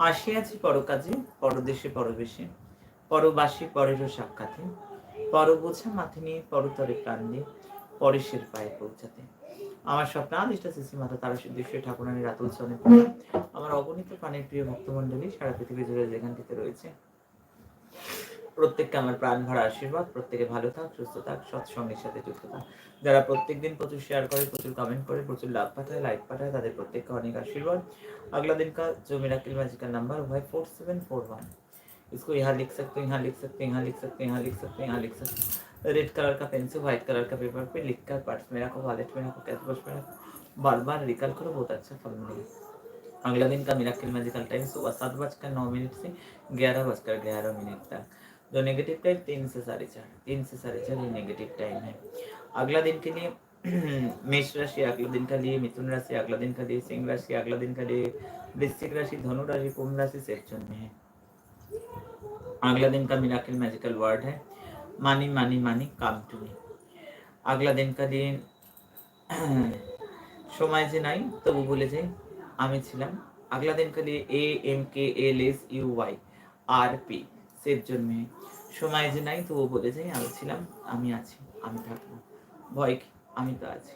আসিয়াছি পরকাজে, পরদেশে পরবেশে, পরবাসী পরের সাক্ষাতে পর পরবোঝা মাথে নিয়ে, পরতরে প্রাণ দিয়ে পরেশের পায়ে পৌঁছাতে আমার স্বপ্নাদিষ্ট শ্রী মাতা তারা সিদ্ধেশ্বরী ঠাকুরানী রাতুল প্রণাম। আমার অগণিত প্রাণের প্রিয় ভক্তমণ্ডলী সারা পৃথিবী জুড়ে যেখানটিতে রয়েছে প্রত্যেককে আমার প্রাণ ভরা আশীর্বাদ প্রত্যেকে ভালো থাক সুস্থ থাক সৎসঙ্গের সাথে যুক্ত থাক যারা প্রত্যেকদিন প্রচুর শেয়ার করে প্রচুর কমেন্ট করে প্রচুর লাভ পাঠায় লাইক পাঠায় তাদের প্রত্যেককে অনেক आशीर्वाद अगला दिन का जो मेरा मैजिकल नंबर हुआ है फोर सेवन फोर वन इसको यहाँ लिख सकते हो यहाँ लिख सकते हैं यहाँ लिख सकते हैं यहाँ लिख सकते हैं यहाँ लिख सकते हैं रेड कलर का पेंसिल व्हाइट कलर का पेपर पे लिख कर पर्स में रखो वॉलेट में रखो कैश बॉक्स में रखो बार बार रिकल करो बहुत अच्छा फल मिलेगा अगला दिन का मिराकल मैजिकल टाइम सुबह सात बजकर नौ मिनट से ग्यारह बजकर ग्यारह मिनट तक जो नेगेटिव टाइम तीन से साढ़े चार तीन से साढ़े चार ये नेगेटिव टाइम है अगला दिन के लिए मेष राशि अगला दिन का लिए मिथुन राशि अगला दिन का लिए सिंह राशि अगला दिन का लिए वृश्चिक राशि धनु राशि कुंभ राशि सेक्शन में है अगला दिन का मिराकल मैजिकल वर्ड है मानी मानी मानी काम टू मी अगला दिन का दिन সময় যে নাই তবু বলে যাই আমি ছিলাম আগলা দিন কা লিয়ে A M K L S U Y R P সের জন্য সময় যে নাই, তবুও বলে যাই আমি ছিলাম, আমি আছি, আমি থাকব। ভয় কি? আমি তো আছি।